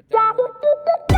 ป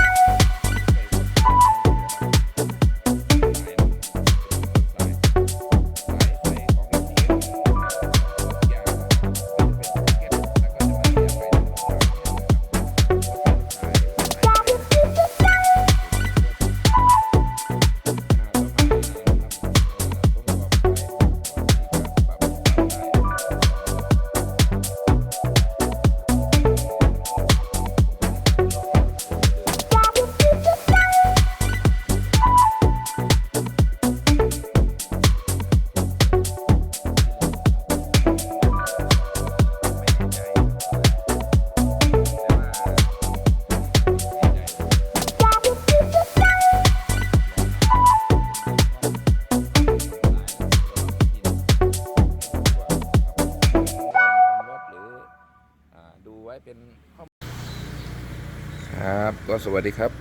สวัสดีครับ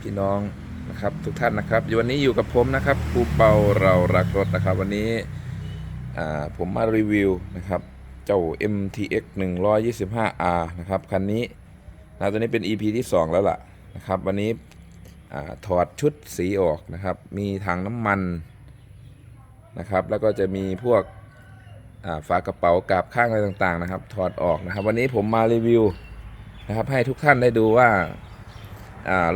พี่น้องนะครับทุกท่านนะครับวันนี้อยู่กับผมนะครับครูเปาเรารักรถนะครับ วันนี้ผมมารีวิวนะครับ เจ้า MTX 125R นะครับคันนี้นะตัวนี้เป็น EP ที่ 2 แล้วล่ะนะครับ วันนี้อถอดชุดสีออกนะครับ มีถังน้ำมันนะครับ แล้วก็จะมีพวกฝากระเป๋ากาบข้างอะไรต่างๆนะครับ ถอดออกนะครับ วันนี้ผมมารีวิวนะครับให้ทุกท่านได้ดูว่า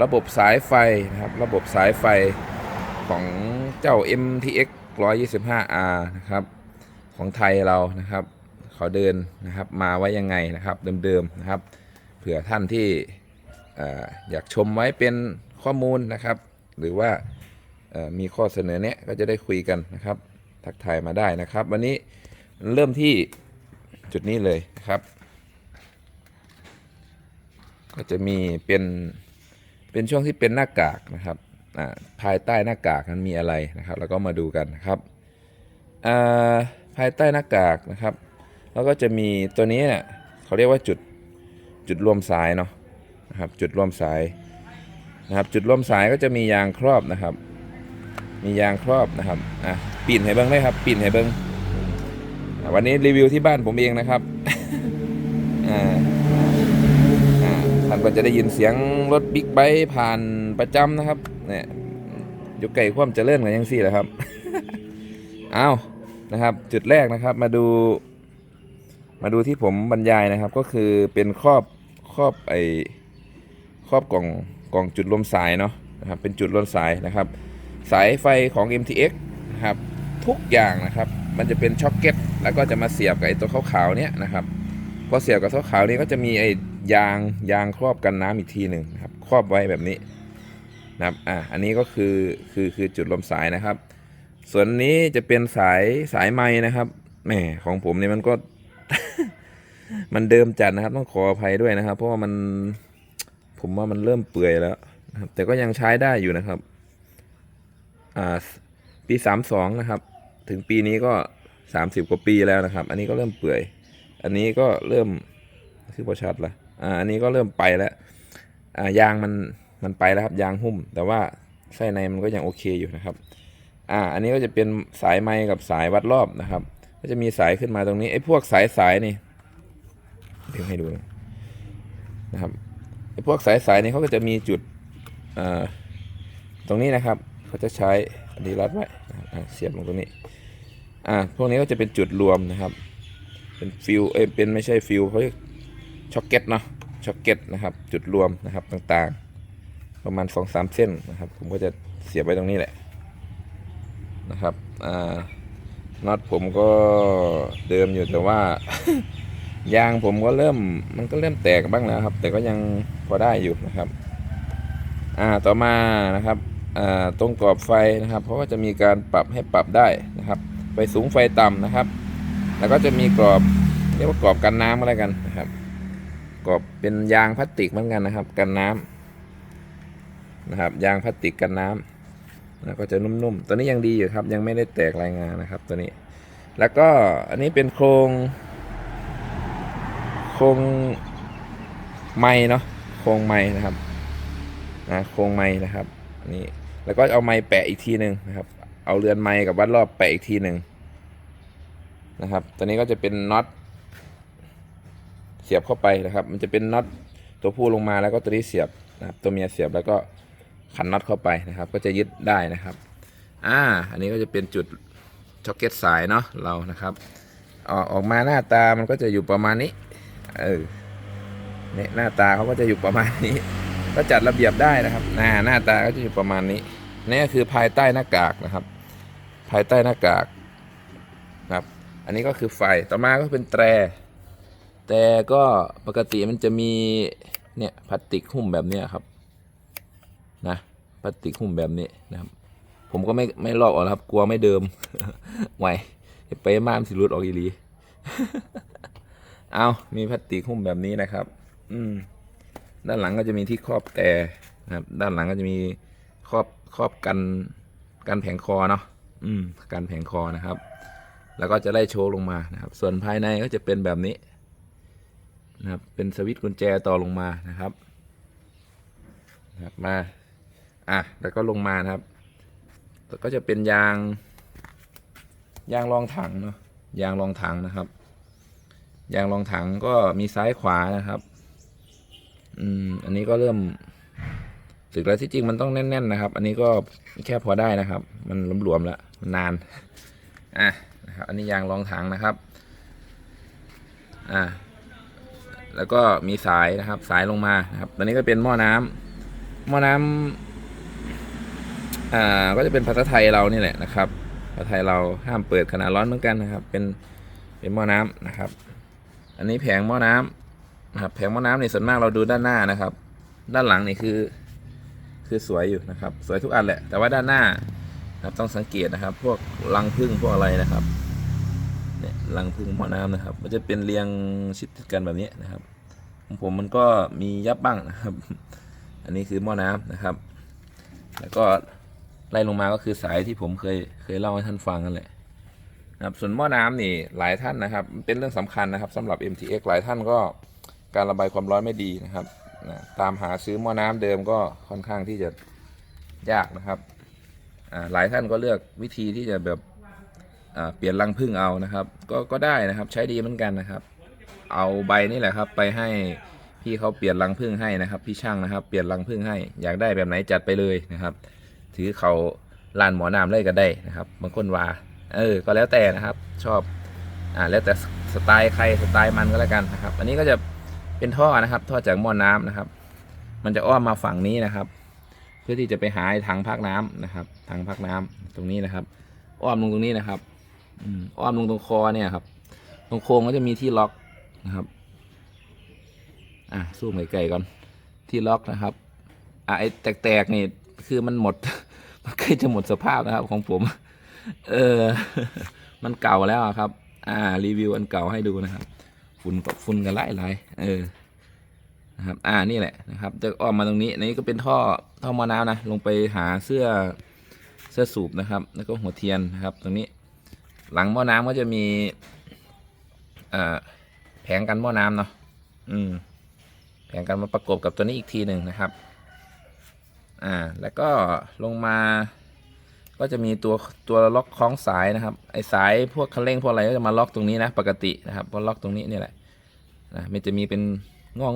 ระบบสายไฟนะครับระบบสายไฟของเจ้า MTX 125R นะครับของไทยเรานะครับเขาเดินนะครับมาไว้ยังไงนะครับเดิมๆนะครับ เผื่อท่านที่อออยากชมไว้เป็นข้อมูลนะครับ หรือว่ามีข้อเสนอแนะก็จะได้คุยกันนะครับ ทักทายมาได้นะครับ วันนี้เริ่มที่จุดนี้เลยนะครับ ก็จะมีเป็น เป็นช่วงที่เป็นหน้ากากนะครับอ่าภายใต้หน้ากากนั้นมีอะไรนะครับ แล้วก็มาดูกันนะครับอ่าภายใต้หน้ากากนะครับ แล้วก็จะมีตัวนี้เนี่ยเขาเรียกว่าจุดจุดรวมสายเนาะนะครับจุดรวมสายนะครับ จุดรวมสายก็จะมียางครอบนะครับ มียางครอบนะครับอะปิ่นให้เบิ้งได้ครับปิ่นให้เบิ้งอะวันนี้รีวิวที่บ้านผมเองนะครับ อ่า อ่าท่านก็จะได้ยินเสียงรถบิ๊กไบค์ผ่านประจำนะครับเนี่ยอยู่ไก่ความเจริญกันยังสี่แหละครับเอานะครับ จุดแรกนะครับมาดู มาดูที่ผมบรรยายนะครับ ก็คือเป็นครอบครอบไอครอบกล่องกล่องจุดรวมสายเนาะนะครับเป็นจุดรวมสายนะครับ สายไฟของ MTX นะครับทุกอย่างนะครับ มันจะเป็นช็อคเก็ตแล้วก็จะมาเสียบกับไอตัวขาวๆเนี้ยนะครับ พอเสียบกับท่อขาวนี้ก็จะมีไอ้ยางยางครอบกันน้ำอีกทีหนึ่งครับ ครอบไว้แบบนี้นะครับอะอันนี้ก็คือคือคือจุดลมสายนะครับ ส่วนนี้จะเป็นสายสายไม้นะครับแหมของผมเนี่ยมันก็ มันเดิมจัดนะครับ ต้องขออภัยด้วยนะครับ เพราะว่ามันผมว่ามันเริ่มเปื่อยแล้วนะครับ แต่ก็ยังใช้ได้อยู่นะครับ อ่าปีสามสองนะครับ ถึงปีนี้ก็สามสิบกว่าปีแล้วนะครับ อันนี้ก็เริ่มเปื่อย อันนี้ก็เริ่มคือพอชัดละอ่าอันนี้ก็เริ่มไปแล้วอ่ายางมันมันไปแล้วครับยางหุ้ม แต่ว่าไส้ในมันก็ยังโอเคอยู่นะครับอ่าอันนี้ก็จะเป็นสายไม้กับสายวัดรอบนะครับ ก็จะมีสายขึ้นมาตรงนี้ไอ้พวกสายสายนี่เดี๋ยวให้ดูนะนะครับไอ้พวกสายสายนี่เขาก็จะมีจุดอ่าตรงนี้นะครับเขาจะใช้อันนี้รัดไว้เสียบลงตรงนี้อ่าพวกนี้ก็จะเป็นจุดรวมนะครับ เป็นฟิวเอ้เป็นไม่ใช่ฟิวเขาเรียกช็อกเก็ตเนาะช็อกเก็ตนะครับ จุดรวมนะครับต่างๆ ประมาณ2อสามเส้นนะครับ ผมก็จะเสียบไว้ตรงนี้แหละนะครับอ่าน็อตผมก็เดิมอยู่แต่ว่า ยางผมก็เริ่มมันก็เริ่มแตกบ้างแล้วครับ แต่ก็ยังพอได้อยู่นะครับอ่าต่อมานะครับอ่าตรงกรอบไฟนะครับ เพราะว่าจะมีการปรับให้ปรับได้นะครับ ไฟสูงไฟต่ำนะครับ แล้วก็จะมีกรอบ เรียกว่ากรอบกันน้ำอะไรกันนะครับ กรอบเป็นยางพลาสติกเหมือนกันนะครับ กันน้ำนะครับ ยางพลาสติกกันน้ำแล้วก็จะนุ่มๆ ตัวนี้ยังดีอยู่ครับ ยังไม่ได้แตกรายงานนะครับ ตัวนี้ แล้วก็อันนี้เป็นโครง โครงไม้เนาะ โครงไม้นะครับ นะ โครงไม้นะครับนนี้แล้วก็เอาไม้แปะอีกทีหนึ่งนะครับ เอาเรือนไม้กับวัดรอบแปะอีกทีหนึ่งนะครับ ตัวนี้ก็จะเป็นน็อต เสียบเข้าไปนะครับ มันจะเป็นน็อตตัวผู้ลงมาแล้วก็ตัวนี้เสียบนะครับตัวเมียเสียบแล้วก็ขันน็อตเข้าไปนะครับ ก็จะยึดได้นะครับ อ่า อันนี้ก็จะเป็นจุดช็อกเก็ตสายเนาะเรานะครับออกออกมาหน้าตามันก็จะอยู่ประมาณนี้ เออเนี่ยหน้าตาเขาก็จะอยู่ประมาณนี้ ก็จัดระเบียบได้นะครับหน้าหน้าตาก็จะอยู่ประมาณนี้นี่ก็คือภายใต้หน้ากากนะครับ ภายใต้หน้ากากนะครับ อันนี้ก็คือไฟต่อมาก็เป็นแตร แต่ก็ปกติมันจะมีเนี่ยพลาสติกหุ้มแบบเนี้ยครับนะพลาสติกหุ้มแบบนี้นะครับผมก็ไม่ไม่ลอกออกครับ กลัวไม่เดิมไหวไปมามสิรุดออกอีหลีเอามีพลาสติกหุ้มแบบนี้นะครับ อืม ด้านหลังก็จะมีที่ครอบแต่นะครับ ด้านหลังก็จะมีครอบครอบกันกันแผงคอเนาะอืม กันแผงคอนะครับ แล้วก็จะไล่โชว์ลงมานะครับ ส่วนภายในก็จะเป็นแบบนี้ นะครับ เป็นสวิตช์กุญแจต่อลงมานะครับนะครับมาอะแล้วก็ลงมานะครับแล้วก็จะเป็นยางยางรองถังเนาะยางรองถังนะครับ ยางรองถังก็มีซ้ายขวานะครับอืมอันนี้ก็เริ่มสึกแล้วที่จริงมันต้องแน่น ๆ นะครับ อันนี้ก็แค่พอได้นะครับ มันหลวมๆแล้วมันนานอะนะครับอันนี้ยางรองถังนะครับ อ่า แล้วก็มีสายนะครับ สายลงมานะครับตอนนี้ก็เป็นหม้อน้ำหม้อน้ำอ่า ก็จะเป็นภาษาไทยเรานี่แหละนะครับภาษาไทยเราห้ามเปิดขณะร้อนเหมือนกันนะครับ เป็นเป็นหม้อน้ำนะครับ อันนี้แผงหม้อน้ำนะครับ แผงหม้อน้ำนี่ส่วนมากเราดูด้านหน้านะครับ ด้านหลังนี่คือ คือสวยอยู่นะครับ สวยทุกอันแหละ แต่ว่าด้านหน้านะครับต้องสังเกตนะครับ พวกรังผึ้งพวกอะไรนะครับ เนี่ยรังผึ้งหม้อน้ำนะครับ มันจะเป็นเรียงชิดกันแบบนี้นะครับของผมมันก็มียับบ้างนะครับ อันนี้คือหม้อน้ำนะครับ แล้วก็ไล่ลงมาก็คือสายที่ผมเคยเคยเล่าให้ท่านฟังนั่นแหละนะครับส่วนหม้อน้ำนี่หลายท่านนะครับ เป็นเรื่องสำคัญนะครับสำหรับ MTX หลายท่านก็การระบายความร้อนไม่ดีนะครับนะตามหาซื้อหม้อน้ำเดิมก็ค่อนข้างที่จะยากนะครับหลายท่านก็เลือกวิธีที่จะแบบ เปลี่ยนรังผึ้งเอานะครับ ก็ก็ได้นะครับใช้ดีเหมือนกันนะครับ เอาใบนี่แหละครับ ไปให้พี่เขาเปลี่ยนรังผึ้งให้นะครับ พี่ช่างนะครับ เปลี่ยนรังผึ้งให้ อยากได้แบบไหนจัดไปเลยนะครับ ถือเขาลานหมอน้ำเลยก็ได้นะครับบางคนว่าเออ ก็แล้วแต่นะครับ ชอบอ่าแล้วแต่สไตล์ใครสไตล์มันก็แล้วกันนะครับ อันนี้ก็จะเป็นท่อนะครับ ท่อจากหม้อน้ำนะครับ มันจะอ้อมมาฝั่งนี้นะครับ เพื่อที่จะไปหาถังพักน้ำนะครับถังพักน้ำตรงนี้นะครับ อ้อมลงตรงนี้นะครับ อ้อมลงตรงคอเนี่ยครับ ตรงโค้งก็จะมีที่ล็อกนะครับ อะสู้ไก่ๆก่อน ที่ล็อกนะครับ อะไอ้แตกๆนี่คือมันหมด มันใกล้จะหมดสภาพนะครับของผม เออ มันเก่าแล้วครับ อ่า รีวิวอันเก่าให้ดูนะครับ ฝุ่นกับฝุ่นกันไล่ไล่เออ นะครับ อ่า นี่แหละนะครับ จะออกมาตรงนี้นี้ก็เป็นท่อ ท่อมอน้ำนะ ลงไปหาเสื้อ เสื้อสูบนะครับ แล้วก็หัวเทียนนะครับ ตรงนี้ หลังหม้อน้ำก็จะมีแผงกันหม้อน้ำเนาะอืม แผงกันมาประกบกับตัวนี้อีกทีหนึ่งนะครับ อ่า แล้วก็ลงมา ก็จะมีตัวตัวล็อกคล้องสายนะครับ ไอสายพวกคันเร่งพวกอะไรก็จะมาล็อกตรงนี้นะ ปกตินะครับพอล็อกตรงนี้นี่แหละนะมันจะมีเป็น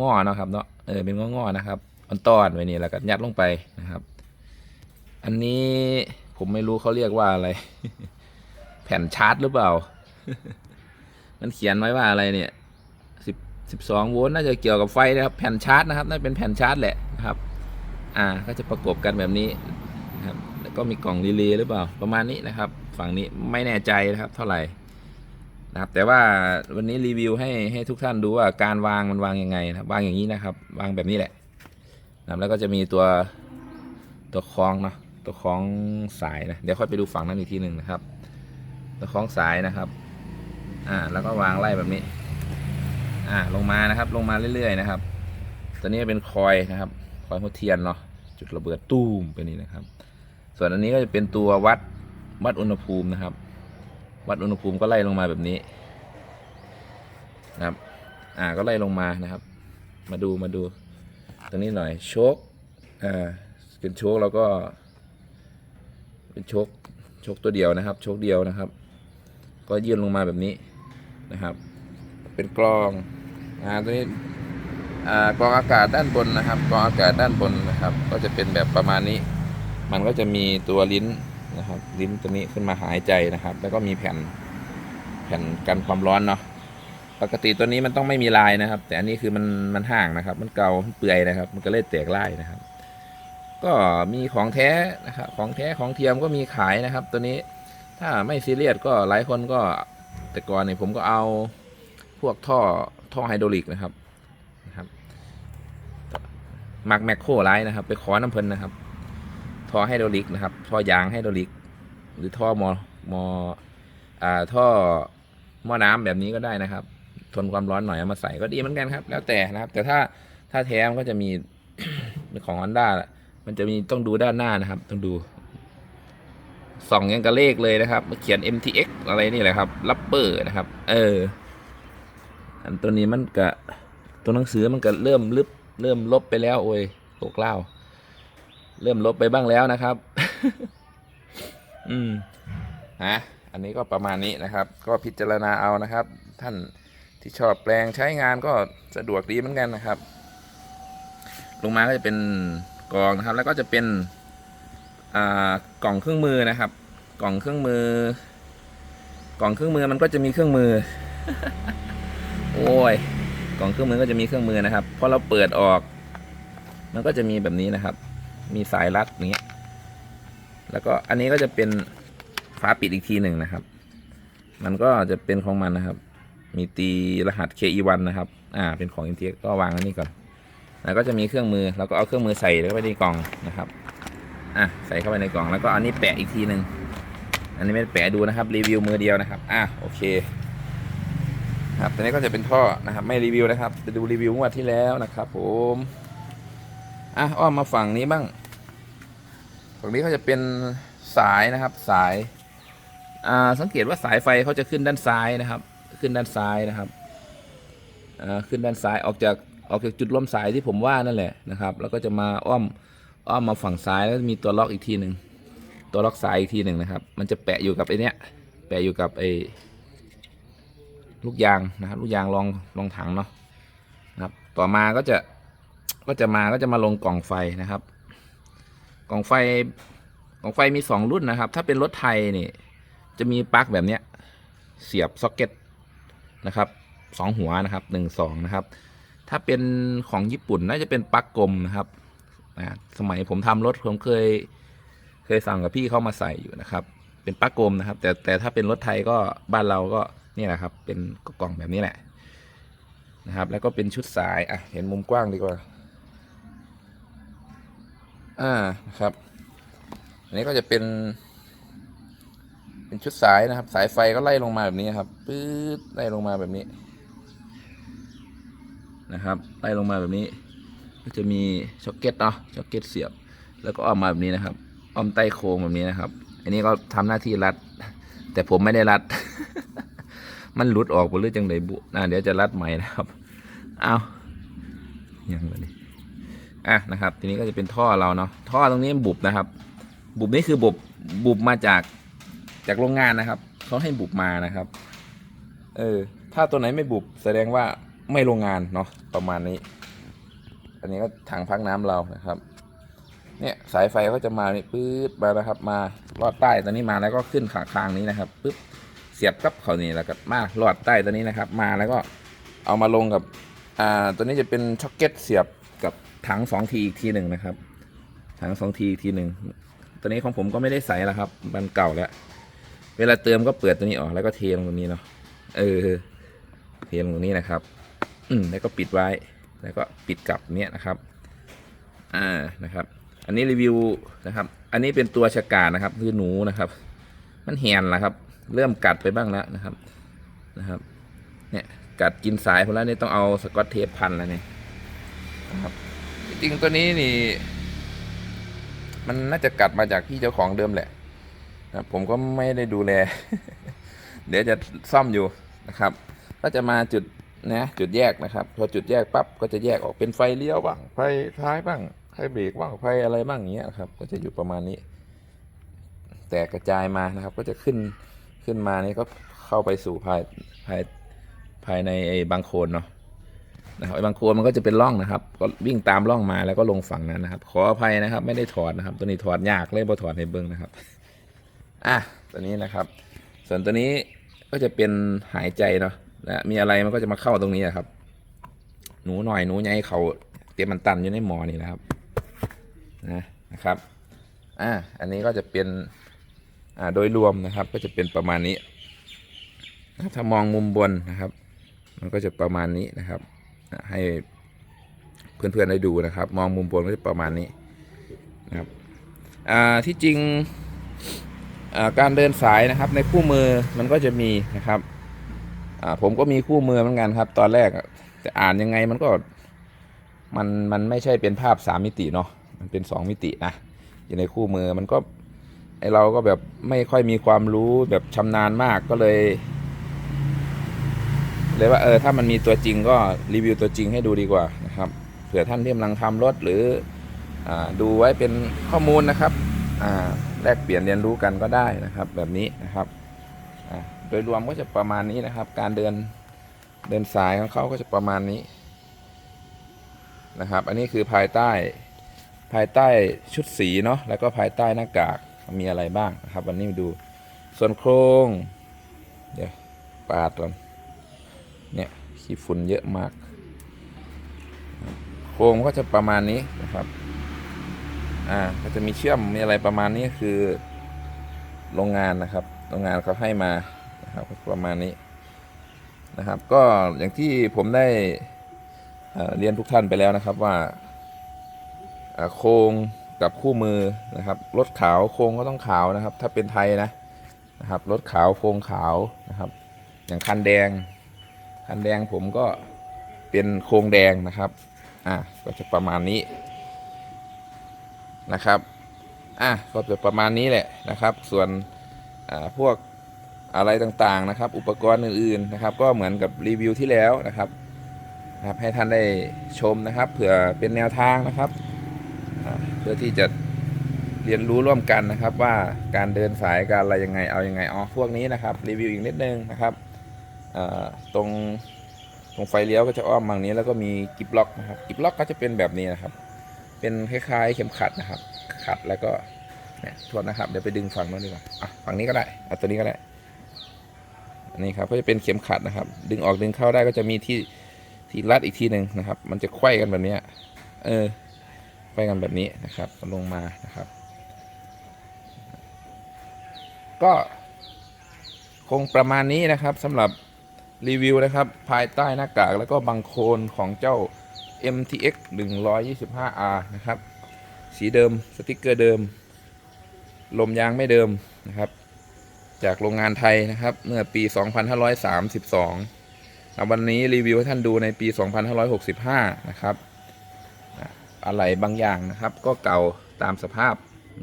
งอๆเนาะครับเนาะ เออ เป็นงอๆนะครับอันตอนไว้นี่แล้วก็ยัดลงไปนะครับ อันนี้ผมไม่รู้เขาเรียกว่าอะไร ผ่นชาร์จหรือเปล่า มันเขียนไว้ว่าอะไรเนี่ยสิบสิบสองโวลต์น่าจะเกี่ยวกับไฟนะครับ แผ่นชาร์จนะครับน่าจะเป็นแผ่นชาร์จแหละนะครับ อ่าก็จะประกบกันแบบนี้นะครับ แล้วก็มีกล่องรีเลย์หรือเปล่า ประมาณนี้นะครับ ฝั่งนี้ไม่แน่ใจนะครับ เท่าไหร่นะครับ แต่ว่าวันนี้รีวิวให้ให้ทุกท่านดูว่าการวางมันวางยังไงนะครับวางอย่างนี้นะครับ วางแบบนี้แหละนะครับแล้วก็จะมีตัวตัวคล้องเนาะตัวคล้องสายนะเดี๋ยวค่อยไปดูฝั่งนั้นอีกทีหนึ่งนะครับ ตัวคล้องสายนะครับ อ่า แล้วก็วางไล่แบบนี้ อ่า ลงมานะครับ ลงมาเรื่อยๆนะครับ ตัวนี้เป็นคอยนะครับ คอยหัวเทียนเนาะ จุดระเบิดตู้มไปนี่นะครับ ส่วนอันนี้ก็จะเป็นตัววัดวัดอุณหภูมินะครับ วัดอุณหภูมิก็ไล่ลงมาแบบนี้นะครับ อ่า ก็ไล่ลงมานะครับ มาดูมาดู ตรงนี้หน่อย โชคอ่า เป็นโชคแล้วก็ เป็นโชคโชคตัวเดียวนะครับ โชคเดียวนะครับ ก็ยื่นลงมาแบบนี้นะครับ เป็นกลองอ่าตัวนี้อ่ากรองอากาศด้านบนนะครับกรองอากาศด้านบนนะครับ ก็จะเป็นแบบประมาณนี้ มันก็จะมีตัวลิ้นนะครับ ลิ้นตัวนี้ขึ้นมาหายใจนะครับ แล้วก็มีแผ่นแผ่นกันความร้อนเนาะปกติตัวนี้มันต้องไม่มีลายนะครับ แต่อันนี้คือมันมันห่างนะครับ มันเกามันเปื่อยนะครับ มันก็เลยแตกลายนะครับ ก็มีของแท้นะครับ ของแท้ของเทียมก็มีขายนะครับ ตัวนี้ ถ้าไม่ซีเรียสก็หลายคนก็แต่ก่อนเนี่ยผมก็เอาพวกท่อท่อไฮดรอลิกนะครับนะครับมักแมคโครไลท์นะครับ ไปขอน้ำเพลินนะครับ ท่อไฮดรอลิกนะครับ ท่อยางไฮดรอลิก หรือท่อมอมออ่าท่อหม้อน้ำแบบนี้ก็ได้นะครับ ทนความร้อนหน่อยเอามาใส่ก็ดีเหมือนกันครับ แล้วแต่นะครับ แต่ถ้าถ้าแท้มก็จะมีของ Honda มันจะมีต้องดูด้านหน้านะครับ ต้องดู ส่องยังกับเลขเลยนะครับมาเขียน MTX อะไรนี่แหละครับลัปเปอร์นะครับ เออ อันตัวนี้มันก็ตัวหนังสือมันก็เริ่มลึบเริ่มลบไปแล้ว โอ้ยตกเล่า เริ่มลบไปบ้างแล้วนะครับ อืมฮะอันนี้ก็ประมาณนี้นะครับ ก็พิจารณาเอานะครับ ท่านที่ชอบแปลงใช้งานก็สะดวกดีเหมือนกันนะครับ ลงมาก็จะเป็นกองนะครับ แล้วก็จะเป็น กล่องเครื่องมือนะครับ กล่องเครื่องมือ กล่องเครื่องมือมันก็จะมีเครื่องมือ โอ้ย กล่องเครื่องมือก็จะมีเครื่องมือนะครับพอเราเปิดออก มันก็จะมีแบบนี้นะครับ มีสายรัดอย่างเงี้ยแล้วก็อันนี้ก็จะเป็นฝาปิดอีกทีหนึ่งนะครับ มันก็จะเป็นของมันนะครับ มีตีรหัส KE1 นะครับ อ่า เป็นของ MTX ก็วางอันนี้ก่อน แล้วก็จะมีเครื่องมือ แล้วก็เอาเครื่องมือใส่เข้าไปในกล่องนะครับ อะใส่เข้าไปในกล่องแล้วก็อันนี้แปะอีกทีหนึ่งอันนี้ไม่แปะดูนะครับรีวิวมือเดียวนะครับอะโอเคครับตัวนี้ก็จะเป็นท่อนะครับไม่รีวิวนะครับจะดูรีวิวงวดที่แล้วนะครับ ผมอะอ้อมมาฝั่งนี้บ้างฝั่งนี้เขาจะเป็นสายนะครับสายอ่าสังเกตว่าสายไฟเขาจะขึ้นด้านซ้ายนะครับ ขึ้นด้านซ้ายนะครับอ่าขึ้นด้านซ้ายออกจากออกจากจุดร่วมสายที่ผมว่านั่นแหละนะครับ แล้วก็จะมาอ้อม อ้อมมาฝั่งซ้ายแล้วมีตัวล็อกอีกทีหนึ่งตัวล็อกสายอีกทีหนึ่งนะครับ มันจะแปะอยู่กับไอเนี้ยแปะอยู่กับไอลูกยางนะครับลูกยางรองรองถังเนาะนะครับต่อมาก็จะก็จะมาก็จะมาลงกล่องไฟนะครับ กล่องไฟกล่องไฟมีสองรุ่นนะครับ ถ้าเป็นรถไทยนี่จะมีปลั๊กแบบเนี้ยเสียบซ็อกเก็ตนะครับสองหัวนะครับหนึ่งสองนะครับ ถ้าเป็นของญี่ปุ่นน่าจะเป็นปลั๊กกลมนะครับ นะสมัยผมทำรถผมเคย เคยสั่งกับพี่เขามาใส่อยู่นะครับ เป็นปลั๊กกลมนะครับ แต่แต่ถ้าเป็นรถไทยก็บ้านเราก็นี่แหละครับ เป็นกล่องแบบนี้แหละนะครับ แล้วก็เป็นชุดสายอะเห็นมุมกว้างดีกว่าอ่านะครับ อันนี้ก็จะเป็น เป็นชุดสายนะครับ สายไฟก็ไล่ลงมาแบบนี้ครับปื๊ดไล่ลงมาแบบนี้ นะครับ ไล่ลงมาแบบนี้ ก็จะมีช็อคเก็ตเนาะช็อคเก็ตเสียบ แล้วก็ออกมาแบบนี้นะครับ อ้อมใต้โค้งแบบนี้นะครับ อันนี้ก็ทำหน้าที่รัด แต่ผมไม่ได้รัด มันหลุดออกไปหรือจังไดบุนะเดี๋ยวจะรัดใหม่นะครับ เอายังไงอะนะครับ ทีนี้ก็จะเป็นท่อเราเนาะท่อตรงนี้บุบนะครับ บุบนี่คือบุบบุบมาจากจากโรงงานนะครับเขาให้บุบมานะครับ เออ ถ้าตัวไหนไม่บุบแสดงว่าไม่โรงงานเนาะประมาณนี้ อันนี้ก็ถังพักน้ำเรานะครับ เนี่ยสายไฟก็จะมานี่ปื๊ดมานะครับ มาลอดใต้ตัวนี้มาแล้วก็ขึ้นขาคางนี้นะครับปึ๊บเสียบกับเขานี่แล้วก็มาลอดใต้ตัวนี้นะครับ มาแล้วก็เอามาลงกับอ่าตัวนี้จะเป็นช็อคเก็ตเสียบกับถังสองทีอีกทีหนึ่งนะครับ ถังสองทีอีกทีหนึ่งตัวนี้ของผมก็ไม่ได้ใส่แล้วครับ มันเก่าแล้ว เวลาเติมก็เปิดตัวนี้ออกแล้วก็เทลงตรงนี้เนาะเออเทลงตรงนี้นะครับ อืมแล้วก็ปิดไว้ แล้วก็ปิดกลับเนี้ยนะครับ อ่า นะครับ อันนี้รีวิวนะครับ อันนี้เป็นตัวชะกานะครับ คือหนูนะครับ มันแหนแล้วครับ เริ่มกัดไปบ้างแล้วนะครับ นะครับ เนี่ย กัดกินสายพอแล้วนี่ต้องเอาสกอตเทปพันแล้วเนี่ยนะครับจริงตัวนี้นี่ มันน่าจะกัดมาจากพี่เจ้าของเดิมแหละนะผมก็ไม่ได้ดูแล เดี๋ยวจะซ่อมอยู่นะครับ ก็จะมาจุด นะจุดแยกนะครับ พอจุดแยกปั๊บก็จะแยกออกเป็นไฟเลี้ยวบ้างไฟท้ายบ้างไฟเบรกบ้างไฟอะไรบ้างอย่างเงี้ยครับ ก็จะอยู่ประมาณนี้ แตกกระจายมานะครับ ก็จะขึ้นขึ้นมานี่ก็เข้าไปสู่ภายภายภายในไอ้บางโคลนเนาะนะครับไอ้บางโคลนมันก็จะเป็นร่องนะครับ ก็วิ่งตามร่องมาแล้วก็ลงฝั่งนั้นนะครับ ขออภัยนะครับ ไม่ได้ถอดนะครับ ตัวนี้ถอดยากเลยพอถอดในเบิ้งนะครับอะตัวนี้นะครับ ส่วนตัวนี้ก็จะเป็นหายใจเนาะ นะมีอะไรมันก็จะมาเข้าตรงนี้ครับ หนูหน่อยหนูใหญ่เขาเตรียมมันตันอยู่ในหมอนี่นะครับนะนะครับอะอันนี้ก็จะเป็นอ่าโดยรวมนะครับ ก็จะเป็นประมาณนี้นะถ้ามองมุมบนนะครับ มันก็จะประมาณนี้นะครับ ให้เพื่อนๆได้ดูนะครับ มองมุมบนก็จะประมาณนี้นะครับอ่าที่จริงอ่าการเดินสายนะครับในคู่มือมันก็จะมีนะครับ อ่าผมก็มีคู่มือเหมือนกันครับ ตอนแรกอะอ่านยังไงมันก็มันมันไม่ใช่เป็นภาพสามมิติเนาะมันเป็นสองมิตินะอยู่ในคู่มือมันก็ไอเราก็แบบไม่ค่อยมีความรู้แบบชำนาญมากก็เลยเลยว่าเออถ้ามันมีตัวจริงก็รีวิวตัวจริงให้ดูดีกว่านะครับเผื่อท่านที่กำลังทำรถหรืออดูไว้เป็นข้อมูลนะครับแลกเปลี่ยนเรียนรู้กันก็ได้นะครับ แบบนี้นะครับอ่า โดยรวมก็จะประมาณนี้นะครับ การเดินเดินสายของเขาก็จะประมาณนี้นะครับ อันนี้คือภายใต้ภายใต้ชุดสีเนาะแล้วก็ภายใต้หน้ากากมีอะไรบ้างนะครับ วันนี้มาดูส่วนโครงเดี๋ยวปาดก่อนเนี่ยขี้ฝุ่นเยอะมาก โครงก็จะประมาณนี้นะครับอ่าก็จะมีเชื่อมมีอะไรประมาณนี้คือโรงงานนะครับ โรงงานเขาให้มา นะครับประมาณนี้นะครับ ก็อย่างที่ผมได้เรียนทุกท่านไปแล้วนะครับว่าโครงกับคู่มือนะครับรถขาวโครงก็ต้องขาวนะครับ ถ้าเป็นไทยนะนะครับรถขาวโครงขาวนะครับ อย่างคันแดง คันแดงผมก็เป็นโครงแดงนะครับอะก็จะประมาณนี้นะครับอะก็จะประมาณนี้แหละนะครับ ส่วนพวก อะไรต่างๆนะครับ อุปกรณ์อื่นๆนะครับ ก็เหมือนกับรีวิวที่แล้วนะครับนะครับ ให้ท่านได้ชมนะครับ เผื่อเป็นแนวทางนะครับ เพื่อที่จะเรียนรู้ร่วมกันนะครับ ว่าการเดินสายการอะไรยังไงเอายังไงอ๋อพวกนี้นะครับรีวิวอีกนิดนึงนะครับตรงตรงไฟเลี้ยวก็จะอ้อมบางนี้แล้วก็มีกิบล็อกนะครับกิบล็อกก็จะเป็นแบบนี้นะครับ เป็นคล้ายๆ เข็มขัดนะครับ ขัดแล้วก็เนี่ยโทษนะครับ เดี๋ยวไปดึงฝั่งนู้นดีกว่าอะฝั่งนี้ก็ได้เอาตัวนี้ก็ได้ อันนี้ครับก็จะเป็นเข็มขัดนะครับ ดึงออกดึงเข้าได้ก็จะมีที่ที่รัดอีกทีหนึ่งนะครับ มันจะไขว้กันแบบนี้เออไขว้กันแบบนี้นะครับลงมานะครับ ก็คงประมาณนี้นะครับสำหรับรีวิวนะครับ ภายใต้หน้ากากแล้วก็บังโคลนของเจ้า MTX 125R นะครับ สีเดิมสติกเกอร์เดิม ลมยางไม่เดิมนะครับ จากโรงงานไทยนะครับ เมื่อปี 2532แล้ววันนี้รีวิวให้ท่านดูในปี 2565 นะครับอะไรบางอย่างนะครับ ก็เก่าตามสภาพ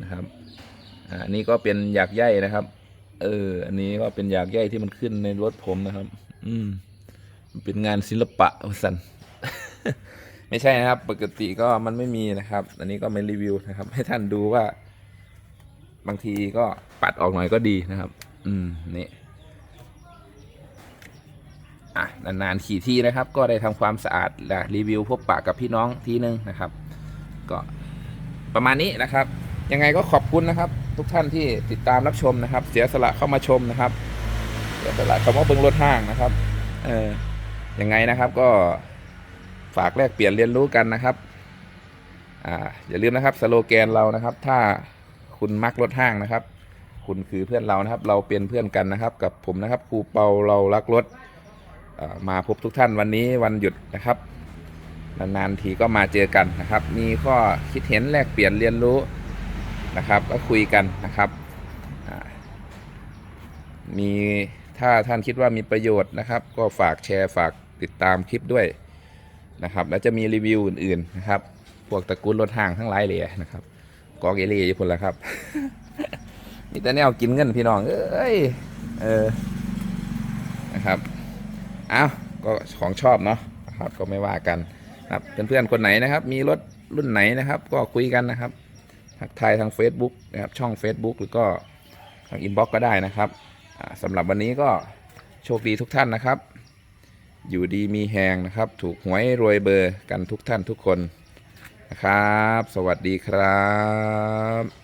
นะครับอันนี้ก็เป็นหยากใยนะครับ เออ อันนี้ก็เป็นหยากใยที่มันขึ้นในรถผมนะครับ อืมเป็นงานศิลปะวสันไม่ใช่นะครับ ปกติก็มันไม่มีนะครับ อันนี้ก็ไม่รีวิวนะครับ ให้ท่านดูว่า บางทีก็ปัดออกหน่อยก็ดีนะครับ อืมนี่อะนานๆขี่ที่นะครับ ก็ได้ทำความสะอาดและรีวิวพบปะกับพี่น้องทีนึงนะครับ ก็ประมาณนี้นะครับ ยังไงก็ขอบคุณนะครับ ทุกท่านที่ติดตามรับชมนะครับ เสียสละเข้ามาชมนะครับเสียสละคำว่าเบิ้งรถห้างนะครับเออยังไงนะครับก็ฝากแลกเปลี่ยนเรียนรู้กันนะครับอ่าอย่าลืมนะครับสโลแกนเรานะครับ ถ้าคุณมักรถห้างนะครับ คุณคือเพื่อนเรานะครับ เราเป็นเพื่อนกันนะครับ กับผมนะครับครูเปาเรารักรถมาพบทุกท่านวันนี้วันหยุดนะครับนานๆทีก็มาเจอกันนะครับ มีข้อคิดเห็นแลกเปลี่ยนเรียนรู้นะครับ ก็คุยกันนะครับมีถ้าท่านคิดว่ามีประโยชน์นะครับ ก็ฝากแชร์ฝากติดตามคลิปด้วยนะครับ แล้วจะมีรีวิวอื่นๆนะครับ พวกตระกูลรถห้างทั้งหลายเลยนะครับกอกเอเล่อยู่คนละครับ มีแต่แนวกินเงินพี่น้องเอ้ยเออนะครับเอาก็ของชอบเนาะครับก็ไม่ว่ากันครับเพื่อนๆคนไหนนะครับ มีรถรุ่นไหนนะครับ ก็คุยกันนะครับทักทายทาง Facebook นะครับช่อง Facebook หรือก็ทางอินบ็อกก็ได้นะครับสำหรับวันนี้ก็โชคดีทุกท่านนะครับ อยู่ดีมีแหงนะครับ ถูกหวยรวยเบอร์กันทุกท่านทุกคนนะครับ สวัสดีครับ